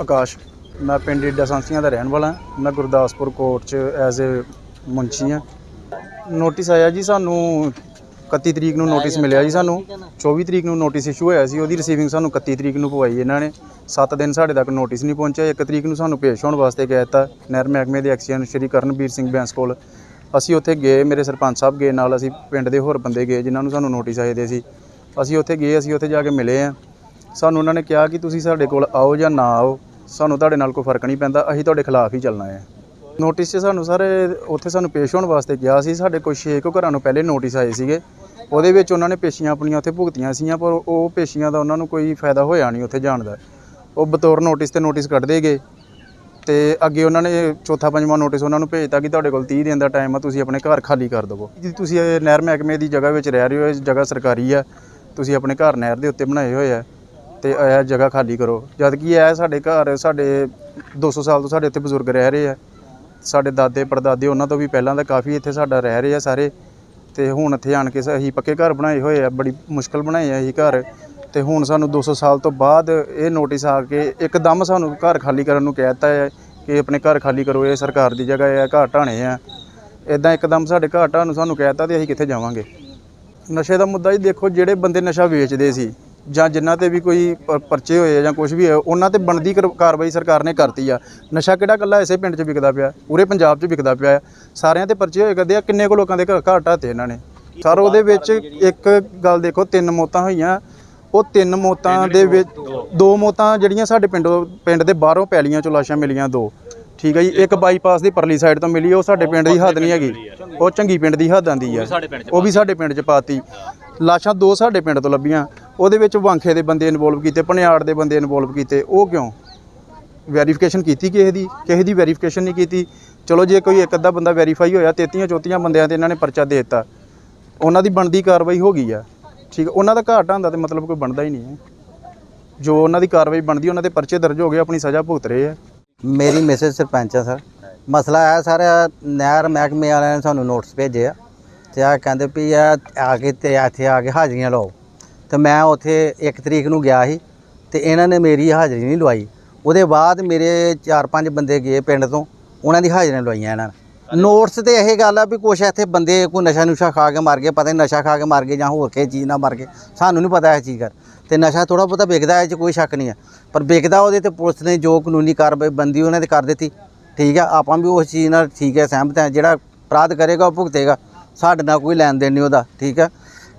ਆਕਾਸ਼ ਮੈਂ ਪਿੰਡ ਈਡਾ ਸੰਸੀਆਂ ਦਾ ਰਹਿਣ ਵਾਲਾ ਹਾਂ। ਮੈਂ ਗੁਰਦਾਸਪੁਰ ਕੋਰਟ 'ਚ ਐਜ਼ ਅ ਮੁੰਸ਼ੀ ਹਾਂ। ਨੋਟਿਸ ਆਇਆ ਜੀ ਸਾਨੂੰ 31 ਤਰੀਕ ਨੂੰ ਨੋਟਿਸ ਮਿਲਿਆ ਜੀ ਸਾਨੂੰ। 24 ਤਰੀਕ ਨੂੰ ਨੋਟਿਸ ਇਸ਼ੂ ਹੋਇਆ ਸੀ ਉਹਦੀ ਰਿਸੀਵਿੰਗ ਸਾਨੂੰ 31 ਤਰੀਕ ਨੂੰ ਪਵਾਈ ਇਹਨਾਂ ਨੇ। 7 ਦਿਨ ਸਾਡੇ ਤੱਕ ਨੋਟਿਸ ਨਹੀਂ ਪਹੁੰਚਿਆ 1 ਤਰੀਕ ਨੂੰ ਸਾਨੂੰ ਪੇਸ਼ ਹੋਣ ਵਾਸਤੇ ਕਹਿ ਦਿੱਤਾ। ਨਹਿਰ ਮਹਿਕਮੇ ਦੇ ਐਕਸੀਅਨ ਸ਼੍ਰੀ ਕਰਨਵੀਰ ਸਿੰਘ ਬੈਂਸ ਕੋਲ। ਅਸੀਂ ਉੱਥੇ ਗਏ ਮੇਰੇ ਸਰਪੰਚ ਸਾਹਿਬ ਗਏ ਨਾਲ ਅਸੀਂ ਪਿੰਡ ਦੇ ਹੋਰ ਬੰਦੇ ਗਏ ਜਿਨ੍ਹਾਂ ਨੂੰ ਸਾਨੂੰ ਨੋਟਿਸ ਆਏ ਦੇ ਸੀ। ਅਸੀਂ ਉੱਥੇ ਗਏ ਅਸੀਂ ਉੱਥੇ ਜਾ ਕੇ ਮਿਲੇ ਆ ਸਾਨੂੰ ਉਹਨਾਂ ਨੇ ਕਿਹਾ ਕਿ ਤੁਸੀਂ ਸਾਡੇ ਕੋਲ ਆਓ ਜਾਂ ਨਾ ਆਓ। ਸਾਨੂੰ ਤੁਹਾਡੇ ਨਾਲ ਕੋਈ ਫ਼ਰਕ ਨਹੀਂ ਪੈਂਦਾ, ਅਸੀਂ ਤੁਹਾਡੇ ਖਿਲਾਫ ਹੀ ਚੱਲਣਾ ਹੈ। ਨੋਟਿਸ 'ਚ ਸਾਨੂੰ ਸਾਰੇ ਉੱਥੇ ਸਾਨੂੰ ਪੇਸ਼ ਹੋਣ ਵਾਸਤੇ ਕਿਹਾ ਸੀ, ਸਾਡੇ ਕੋਲ ਛੇ ਕੁ ਘਰਾਂ ਨੂੰ ਪਹਿਲੇ ਨੋਟਿਸ ਆਏ ਸੀਗੇ। ਉਹਦੇ ਵਿੱਚ ਉਹਨਾਂ ਨੇ ਪੇਸ਼ੀਆਂ ਆਪਣੀਆਂ ਉੱਥੇ ਭੁਗਤੀਆਂ ਸੀਆਂ, ਪਰ ਉਹ ਪੇਸ਼ੀਆਂ ਦਾ ਉਹਨਾਂ ਨੂੰ ਕੋਈ ਫਾਇਦਾ ਹੋਇਆ ਨਹੀਂ ਉੱਥੇ ਜਾਣ ਦਾ। ਉਹ ਬਤੌਰ ਨੋਟਿਸ ਤੇ ਨੋਟਿਸ ਕੱਢਦੇ ਗਏ ਤੇ ਅੱਗੇ ਉਹਨਾਂ ਨੇ ਚੌਥਾ ਪੰਜਵਾਂ ਨੋਟਿਸ ਉਹਨਾਂ ਨੂੰ ਭੇਜਤਾ ਕਿ ਤੁਹਾਡੇ ਕੋਲ 30 ਦਿਨ ਦਾ ਟਾਈਮ ਆ, ਤੁਸੀਂ ਆਪਣੇ ਘਰ ਖਾਲੀ ਕਰ ਦਿਵੋ। ਜੀ, ਤੁਸੀਂ ਨਹਿਰ ਮਹਿਕਮੇ ਦੀ ਜਗ੍ਹਾ ਵਿੱਚ ਰਹਿ ਰਹੇ ਹੋ, ਇਹ ਜਗ੍ਹਾ ਸਰਕਾਰੀ ਆ। ਤੁਸੀਂ ਆਪਣੇ ਘਰ ਨਹਿਰ ਦੇ ਉੱਤੇ ਬਣਾਏ ਹੋਏ ਆ। ਤੇ ਇਹ ਜਗ੍ਹਾ ਖਾਲੀ ਕਰੋ। ਜਦ ਕਿ ਇਹ ਸਾਡੇ ਘਰ, ਸਾਡੇ 200 ਸਾਲ ਤੋਂ ਸਾਡੇ ਇੱਥੇ ਬਜ਼ੁਰਗ ਰਹਿ ਰਹੇ ਆ। ਸਾਡੇ ਦਾਦੇ, ਪੜਦਾਦੇ ਉਹਨਾਂ ਤੋਂ ਵੀ ਪਹਿਲਾਂ ਦਾ ਕਾਫੀ ਇੱਥੇ ਸਾਡਾ ਰਹਿ ਰਹੇ ਆ ਸਾਰੇ। ਤੇ ਹੁਣ ਇੱਥੇ ਆਣ ਕੇ ਅਸੀਂ ਪੱਕੇ ਘਰ ਬਣਾਏ ਹੋਏ ਆ, ਬੜੀ ਮੁਸ਼ਕਲ ਬਣਾਏ ਆ ਅਸੀਂ ਘਰ। ਤੇ ਹੁਣ ਸਾਨੂੰ 200 ਸਾਲ ਤੋਂ ਬਾਅਦ ਇਹ ਨੋਟਿਸ ਆ ਕੇ ਇੱਕਦਮ ਸਾਨੂੰ ਘਰ ਖਾਲੀ ਕਰਨ ਨੂੰ ਕਹਿ ਦਿੱਤਾ ਹੈ ਕਿ ਆਪਣੇ ਘਰ ਖਾਲੀ ਕਰੋ, ਇਹ ਸਰਕਾਰ ਦੀ ਜਗ੍ਹਾ ਹੈ ਘਰ ਢਾਣੇ ਆ। ਇਦਾਂ ਇੱਕਦਮ ਸਾਡੇ ਘਰ ਢਾਣ ਨੂੰ ਸਾਨੂੰ ਕਹਿ ਦਿੱਤਾ ਤੇ ਅਸੀਂ ਕਿੱਥੇ ਜਾਵਾਂਗੇ। ਨਸ਼ੇ ਦਾ ਮੁੱਦਾ ਜੀ ਦੇਖੋ, ਜਿਹੜੇ ਬੰਦੇ ਨਸ਼ਾ ਵੇਚਦੇ ਸੀ ਜਾਂ ਜਿਨ੍ਹਾਂ ਤੇ ਵੀ ਕੋਈ ਪ- ਪਰਚੇ ਹੋਏ ਆ ਜਾਂ ਕੁਝ ਵੀ ਹੈ ਉਹਨਾਂ ਤੇ ਬਣਦੀ ਕਰ- ਕਾਰਵਾਈ ਸਰਕਾਰ ਨੇ ਕਰਤੀ ਆ। ਨਸ਼ਾ ਕਿਹੜਾ ਕੱਲਾ ਇਸੇ ਪਿੰਡ 'ਚ ਵਿਕਦਾ ਪਿਆ ਪੂਰੇ ਪੰਜਾਬ 'ਚ ਵਿਕਦਾ ਪਿਆ ਆ। ਸਾਰਿਆਂ ਤੇ ਪਰਚੇ ਹੋਏ ਕਰਦੇ ਆ ਕਿੰਨੇ ਕੁ ਲੋਕਾਂ ਦੇ ਘਰ ਘਰ ਢਾਤੇ ਇਹਨਾਂ ਨੇ। ਸਰ ਉਹਦੇ ਵਿੱਚ ਇੱਕ ਗੱਲ ਦੇਖੋ ਤਿੰਨ ਮੌਤਾਂ ਹੋਈਆਂ। ਉਹ ਤਿੰਨ ਮੌਤਾਂ ਦੇ ਵਿੱਚ ਦੋ ਮੌਤਾਂ ਜਿਹੜੀਆਂ ਸਾਡੇ ਪਿੰਡੋਂ ਪਿੰਡ ਦੇ ਬਾਹਰੋਂ ਪੈਲੀਆਂ ਚੋਂ ਲਾਸ਼ਾਂ ਮਿਲੀਆਂ ਦੋ। ਠੀਕ ਹੈ ਜੀ ਇੱਕ ਬਾਈਪਾਸ ਦੀ ਪਰਲੀ ਸਾਈਡ ਤੋਂ ਮਿਲੀ ਉਹ ਸਾਡੇ ਪਿੰਡ ਦੀ ਹੱਦ ਨਹੀਂ ਹੈਗੀ। ਉਹ ਚੰਗੀ ਪਿੰਡ ਦੀ ਹੱਦ ਆਂਦੀ ਆ। ਉਹ ਵੀ ਸਾਡੇ ਪਿੰਡ 'ਚ ਪਾਤੀ। ਲਾਸ਼ਾਂ ਦੋ ਸਾਡੇ ਪਿੰਡ ਤੋਂ ਲੱਭੀਆਂ। ਉਹਦੇ ਵਿੱਚ ਵਾਂਖੇ ਦੇ ਬੰਦੇ ਇਨਵੋਲਵ ਕੀਤੇ, ਭਣਿਆੜ ਦੇ ਬੰਦੇ ਇਨਵੋਲਵ ਕੀਤੇ, ਉਹ ਕਿਉਂ? ਵੈਰੀਫਿਕੇਸ਼ਨ ਕੀਤੀ ਕਿਸੇ ਦੀ? ਕਿਸੇ ਦੀ ਵੈਰੀਫਿਕੇਸ਼ਨ ਨਹੀਂ ਕੀਤੀ? ਚਲੋ ਜੇ ਕੋਈ ਇੱਕ ਅੱਧਾ ਬੰਦਾ ਵੈਰੀਫਾਈ ਹੋਇਆ, ਤੇਤੀਆਂ ਚੌਤੀਆਂ ਬੰਦਿਆਂ ਤੇ ਇਹਨਾਂ ਨੇ ਪਰਚਾ ਦੇ ਦਿੱਤਾ, ਉਹਨਾਂ ਦੀ ਬਣਦੀ ਕਾਰਵਾਈ ਹੋ ਗਈ ਆ। ਠੀਕ, ਉਹਨਾਂ ਦਾ ਘਾਟ ਢਾਂਦਾ ਤੇ ਮਤਲਬ ਕੋਈ ਬਣਦਾ ਹੀ ਨਹੀਂ ਹੈ। ਜੋ ਉਹਨਾਂ ਦੀ ਕਾਰਵਾਈ ਬਣਦੀ, ਉਹਨਾਂ ਦੇ ਪਰਚੇ ਦਰਜ ਹੋ ਗਏ, ਆਪਣੀ ਸਜ਼ਾ ਭੁਗਤ ਰਹੇ ਆ। ਮੇਰੀ ਮੈਸੇਜ ਸਰਪੰਚ ਆ ਸਰ। ਮਸਲਾ ਹੈ ਸਰ, ਨਹਿਰ ਮਹਿਕਮੇ ਵਾਲਿਆਂ ਨੇ ਸਾਨੂੰ ਨੋਟਿਸ ਭੇਜੇ ਆ ਤੇ ਆ ਕਹਿੰਦੇ ਵੀ ਆ ਆ ਕੇ ਤੇ ਇੱਥੇ ਆ ਕੇ ਹਾਜ਼ਰੀਆਂ ਲਵਾਓ ਤੇ ਮੈਂ ਉੱਥੇ 1 ਤਰੀਕ ਨੂੰ ਗਿਆ ਸੀ ਤੇ ਇਹਨਾਂ ਨੇ ਮੇਰੀ ਹਾਜ਼ਰੀ ਨਹੀਂ ਲਵਾਈ। ਉਹਦੇ ਬਾਅਦ ਮੇਰੇ 4-5 ਬੰਦੇ ਗਏ ਪਿੰਡ ਤੋਂ ਉਹਨਾਂ ਦੀ ਹਾਜ਼ਰੀਆਂ ਲਵਾਈਆਂ ਇਹਨਾਂ ਨੇ। ਨੋਟਿਸ ਤੇ ਇਹ ਗੱਲ ਆ ਵੀ ਕੁਛ ਇੱਥੇ ਬੰਦੇ ਕੋਈ ਨਸ਼ਾ ਨੁਸ਼ਾ ਖਾ ਕੇ ਮਰ ਗਏ ਪਤਾ ਨਹੀਂ ਨਸ਼ਾ ਖਾ ਕੇ ਮਰ ਗਏ ਜਾਂ ਹੋਰ ਕਿਸੇ ਚੀਜ਼ ਨਾਲ ਮਰ ਗਏ ਸਾਨੂੰ ਨਹੀਂ ਪਤਾ ਇਹ ਚੀਜ਼ ਕਰ ਤੇ ਨਸ਼ਾ ਥੋੜਾ ਬਹੁਤਾ ਵਿਕਦਾ ਇਹ 'ਚ ਕੋਈ ਸ਼ੱਕ ਨਹੀਂ ਹੈ ਪਰ ਵਿਕਦਾ ਉਹਦੇ ਤੇ ਪੁਲਿਸ ਨੇ ਜੋ ਕਾਨੂੰਨੀ ਕਾਰਵਾਈ ਬੰਦੀ ਉਹਨਾਂ ਤੇ ਕਰ ਦਿੱਤੀ। ਠੀਕ ਹੈ ਆਪਾਂ ਵੀ ਉਸ ਚੀਜ਼ ਨਾਲ ਠੀਕ ਹੈ ਸਹਿਮਤ ਹਾਂ। ਜਿਹੜਾ ਅਪਰਾਧ ਕਰੇਗਾ ਉਹ ਭੁਗਤੇਗਾ। ਸਾਡੇ ਨਾਲ ਕੋਈ ਲੈਣ ਦੇਣ ਨਹੀਂ ਉਹਦਾ ਠੀਕ ਹੈ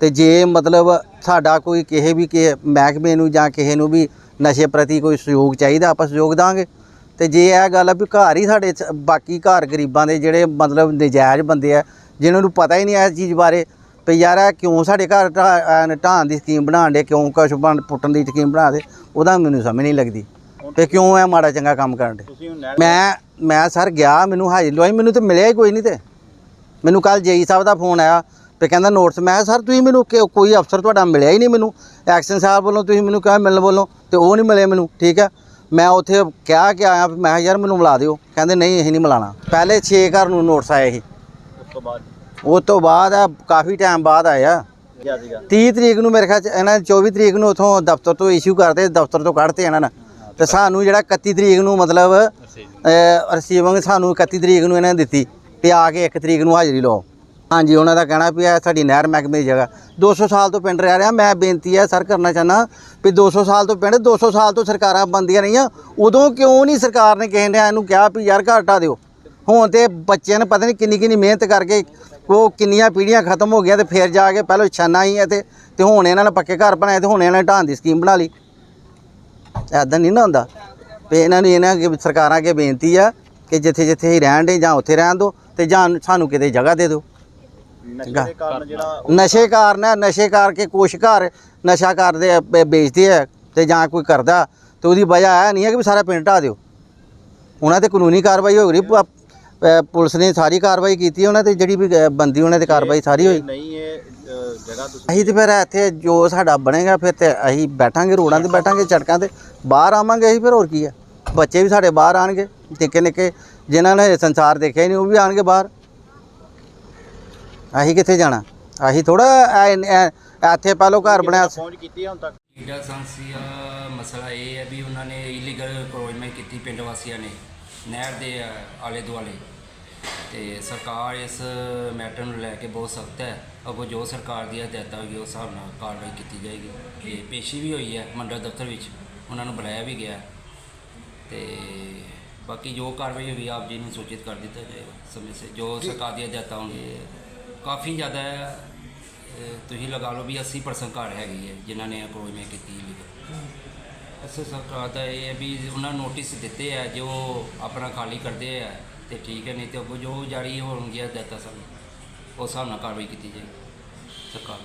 ਤੇ ਜੇ ਮਤਲਬ ਸਾਡਾ ਕੋਈ ਕਿਸੇ ਵੀ ਕਿਸੇ ਮਹਿਕਮੇ ਨੂੰ ਜਾਂ ਕਿਸੇ ਨੂੰ ਵੀ ਨਸ਼ੇ ਪ੍ਰਤੀ ਕੋਈ ਸਹਿਯੋਗ ਚਾਹੀਦਾ ਆਪਾਂ ਸਹਿਯੋਗ ਦਾਂਗੇ। ਤੇ ਜੇ ਇਹ ਗੱਲ ਆ ਵੀ ਘਰ ਹੀ ਸਾਡੇ ਬਾਕੀ ਘਰ ਗਰੀਬਾਂ ਦੇ ਜਿਹੜੇ ਮਤਲਬ ਨਜਾਇਜ਼ ਬੰਦੇ ਆ ਜਿਨ੍ਹਾਂ ਨੂੰ ਪਤਾ ਹੀ ਨਹੀਂ ਇਸ ਚੀਜ਼ ਬਾਰੇ ਵੀ ਯਾਰ ਇਹ ਕਿਉਂ ਸਾਡੇ ਘਰ ਢਾਹਣ ਦੀ ਸਕੀਮ ਬਣਾਉਣ ਦੇ ਕਿਉਂ ਕੁਛ ਬਣ ਪੁੱਟਣ ਦੀ ਸਕੀਮ ਬਣਾ ਦੇ ਉਹਦਾ ਮੈਨੂੰ ਸਮਝ ਨਹੀਂ ਲੱਗਦੀ। ਤੇ ਕਿਉਂ ਇਹ ਮਾੜਾ ਚੰਗਾ ਕੰਮ ਕਰਨ ਦੇ ਮੈਂ ਮੈਂ ਸਰ ਗਿਆ ਮੈਨੂੰ ਹਾਜ਼ਰ ਲਵਾਈ ਮੈਨੂੰ ਤੇ ਮਿਲਿਆ ਹੀ ਕੋਈ ਨਹੀਂ ਤੇ। ਮੈਨੂੰ ਕੱਲ ਜੇਈ ਸਾਹਿਬ ਦਾ ਫੋਨ ਆਇਆ ਤੇ ਕਹਿੰਦਾ ਨੋਟਸ ਮੈਂ ਕਿਹਾ, ਸਰ ਤੁਸੀਂ ਮੈਨੂੰ ਕਿ- ਕੋਈ ਅਫਸਰ ਤੁਹਾਡਾ ਮਿਲਿਆ ਹੀ ਨਹੀਂ ਮੈਨੂੰ। ਐਕਸ਼ਨ ਸਾਹਿਬ ਵੱਲੋਂ ਤੁਸੀਂ ਮੈਨੂੰ ਕਿਹਾ ਮਿਲਣ ਵੱਲੋਂ ਤੇ ਉਹ ਨਹੀਂ ਮਿਲੇ ਮੈਨੂੰ ਠੀਕ ਹੈ? ਮੈਂ ਉੱਥੇ ਕਿਹਾ ਕਿ ਆਇਆ ਮੈਂ ਕਿਹਾ, ਯਾਰ ਮੈਨੂੰ ਮਿਲਾ ਦਿਓ। ਕਹਿੰਦੇ ਨਹੀਂ ਇਹ ਨਹੀਂ ਮਿਲਾਣਾ। ਪਹਿਲੇ 6 ਘਰ ਨੂੰ ਨੋਟਸ ਆਏ ਸੀ। ਉਸ ਤੋਂ ਬਾਅਦ ਉਸ ਤੋਂ ਬਾਅਦ ਆ ਕਾਫੀ ਟਾਈਮ ਬਾਅਦ ਆਇਆ ਗਿਆ ਸੀਗਾ 30 ਤਰੀਕ ਨੂੰ ਮੇਰੇ ਖਿਆਲ ਚ ਇਹਨਾਂ ਨੇ 24 ਤਰੀਕ ਨੂੰ ਉਥੋਂ ਦਫ਼ਤਰ ਤੋਂ ਇਸ਼ੂ ਕਰਦੇ ਦਫ਼ਤਰ ਤੋਂ ਕੱਢਤੇ ਇਹਨਾਂ ਨੇ। ਤੇ ਸਾਨੂੰ ਜਿਹੜਾ 31 ਤਰੀਕ ਨੂੰ ਮਤਲਬ ਰਿਸੀਵਿੰਗ ਸਾਨੂੰ 31 ਤਰੀਕ ਨੂੰ ਇਹਨਾਂ ਨੇ ਦਿੱਤੀ ਤੇ ਆ ਕੇ 1 ਤਰੀਕ ਨੂੰ ਹਾਜ਼ਰੀ ਲਓ। ਹਾਂਜੀ, ਉਹਨਾਂ ਦਾ ਕਹਿਣਾ ਵੀ ਇਹ ਸਾਡੀ ਨਹਿਰ ਮਹਿਕਮੇ ਦੀ ਜਗ੍ਹਾ। 200 ਸਾਲ ਤੋਂ ਪਿੰਡ ਰਹਿ ਰਿਹਾ, ਮੈਂ ਬੇਨਤੀ ਹੈ ਸਰ ਕਰਨਾ ਚਾਹਨਾ ਵੀ 200 ਸਾਲ ਤੋਂ ਪਿੰਡ 200 ਸਾਲ ਤੋਂ ਸਰਕਾਰਾਂ ਬੰਦੀਆਂ ਰਹੀਆਂ। ਉਦੋਂ ਕਿਉਂ ਨਹੀਂ ਸਰਕਾਰ ਨੇ ਕਿਸੇ ਨੇ ਇਹਨੂੰ ਕਿਹਾ ਵੀ ਯਾਰ ਘਰ ਹਟਾ ਦਿਓ। ਹੁਣ ਤੇ ਬੱਚਿਆਂ ਨੇ ਪਤਾ ਨਹੀਂ ਕਿੰਨੀ ਕਿੰਨੀ ਮਿਹਨਤ ਕਰਕੇ ਉਹ ਕਿੰਨੀਆਂ ਪੀੜ੍ਹੀਆਂ ਖਤਮ ਹੋ ਗਈਆਂ ਤੇ ਫਿਰ ਜਾ ਕੇ ਪਹਿਲਾਂ ਛਾਨਾ ਹੀ ਹੈ ਤੇ ਹੁਣ ਇਹਨਾਂ ਨੇ ਪੱਕੇ ਘਰ ਬਣਾਏ ਤੇ ਹੁਣ ਇਹਨਾਂ ਨੇ ਢਾਣ ਦੀ ਸਕੀਮ ਬਣਾ ਲਈ। ਐਦਾਂ ਨਹੀਂ ਨਾ ਹੁੰਦਾ। ਵੀ ਇਹਨਾਂ ਨੂੰ ਇਹਨਾਂ ਅੱਗੇ ਸਰਕਾਰਾਂ ਅੱਗੇ ਬੇਨਤੀ ਆ ਕਿ ਜਿੱਥੇ ਜਿੱਥੇ ਹੀ ਰਹਿਣ ਦੇ ਜਾਂ ਉੱਥੇ ਰਹਿਣ ਦਿਓ ਤੇ ਜਾਂ ਸਾਨੂੰ ਕਿਤੇ ਜਗ੍ਹਾ ਦੇ ਦਿਓ। ਨਸ਼ੇ ਦੇ ਕਾਰਨ ਜਿਹੜਾ ਨਸ਼ੇ ਕਾਰਨ ਹੈ ਨਸ਼ੇ ਕਰਕੇ ਕੁਛ ਘਰ ਨਸ਼ਾ ਕਰਦੇ ਆ ਵੇਚਦੇ ਆ ਤੇ ਜਾਂ ਕੋਈ ਕਰਦਾ ਤੇ ਉਹਦੀ ਵਜ੍ਹਾ ਇਹ ਨਹੀਂ ਹੈ ਕਿ ਵੀ ਸਾਰਾ ਪਿੰਡ ਢਾਹ ਦਿਓ। ਉਹਨਾਂ ਤੇ ਕਾਨੂੰਨੀ ਕਾਰਵਾਈ ਹੋ ਰਹੀ ਪ- ਪੁਲਿਸ ਨੇ ਸਾਰੀ ਕਾਰਵਾਈ ਕੀਤੀ ਉਹਨਾਂ ਤੇ ਜਿਹੜੀ ਵੀ ਅ, ਬੰਦੀ ਉਹਨਾਂ ਤੇ ਕਾਰਵਾਈ ਸਾਰੀ ਹੋਈ। ਨਹੀਂ ਇਹ ਅ, ਜਗ੍ਹਾ ਤੁਸੀਂ ਅਸੀਂ ਤੇ ਫਿਰ ਇੱਥੇ ਜੋ ਸਾਡਾ ਬਣੇਗਾ ਫਿਰ ਤੇ ਅਸੀਂ ਬੈਠਾਂਗੇ ਰੋਡਾਂ ਤੇ ਬੈਠਾਂਗੇ ਸੜਕਾਂ ਤੇ ਬਾਹਰ ਆਵਾਂਗੇ ਅਸੀਂ ਫਿਰ ਹੋਰ ਕੀ ਹੈ। ਬੱਚੇ ਵੀ ਸਾਡੇ ਬਾਹਰ ਆਣਗੇ ਨਿੱਕੇ ਨਿੱਕੇ ਜਿਨ੍ਹਾਂ ਨੇ ਸੰਸਾਰ ਦੇਖਿਆ ਹੀ ਨਹੀਂ ਉਹ ਵੀ ਆਣਗੇ ਬਾਹਰ। ਅਸੀਂ ਕਿੱਥੇ ਜਾਣਾ? ਅਸੀਂ ਥੋੜਾ ਇੱਥੇ ਪਹਿਲੋਂ ਘਰ ਬਣਿਆ ਪਹੁੰਚ ਕੀਤੀ ਹੁਣ ਤੱਕ? ਇਹਦਾ ਸੰਸੀਆ ਮਸਲਾ ਇਹ ਹੈ ਵੀ ਉਹਨਾਂ ਨੇ ਇਲੀਗਲ ਕਰੋਜਮੈਂਟ ਕੀਤੀ ਪਿੰਡ ਵਾਸੀਆਂ ਨੇ ਨਹਿਰ ਦੇ ਆਲੇ ਦੁਆਲੇ। ਤੇ ਸਰਕਾਰ ਇਸ ਮੈਟਰ ਨੂੰ ਲੈ ਕੇ ਬਹੁਤ ਸਖਤ ਹੈ। ਅੱਗੋਂ ਜੋ ਸਰਕਾਰ ਦੀ ਹਦਾਇਤਾਂ ਹੋਈ ਉਸ ਹਿਸਾਬ ਨਾਲ ਕਾਰਵਾਈ ਕੀਤੀ ਜਾਏਗੀ। ਤੇ ਪੇਸ਼ੀ ਵੀ ਹੋਈ ਹੈ ਮੰਡਲ ਦਫ਼ਤਰ ਵਿੱਚ ਉਹਨਾਂ ਨੂੰ ਬੁਲਾਇਆ ਵੀ ਗਿਆ। ਤੇ ਬਾਕੀ ਜੋ ਕਾਰਵਾਈ ਹੋਈ ਆਪ ਜੀ ਨੂੰ ਸੂਚਿਤ ਕਰ ਦਿੱਤਾ ਜਾਏਗਾ। ਸਮੇਂ ਸੇ ਜੋ ਸਰਕਾਰ ਦੀ ਹਦਾਇਤਾਂ ਹੋਣਗੇ ਕਾਫੀ ਜ਼ਿਆਦਾ ਤੁਸੀਂ ਲਗਾ ਲਓ ਵੀ 80% ਘਰ ਹੈਗੀ ਹੈ, ਜਿਨ੍ਹਾਂ ਨੇ ਅਪਰੋਚਮੈਂਟ ਕੀਤੀ ਲੀਗਲ ਅਸਲ ਸਰਕਾਰ ਦਾ ਇਹ ਹੈ ਵੀ ਉਹਨਾਂ ਨੋਟਿਸ ਦਿੱਤੇ ਆ, ਜੋ ਆਪਣਾ ਖਾਲੀ ਕਰਦੇ ਆ, ਤੇ ਠੀਕ ਹੈ, ਨਹੀਂ ਤੇ ਅੱਗੋਂ ਜੋ ਜਾਰੀ ਹੋਣਗੀਆਂ ਹਦਾਇਤਾਂ ਸਾਨੂੰ ਉਸ ਹਿਸਾਬ ਨਾਲ ਕਾਰਵਾਈ ਕੀਤੀ ਜਾਏਗੀ। ਸਰਕਾਰ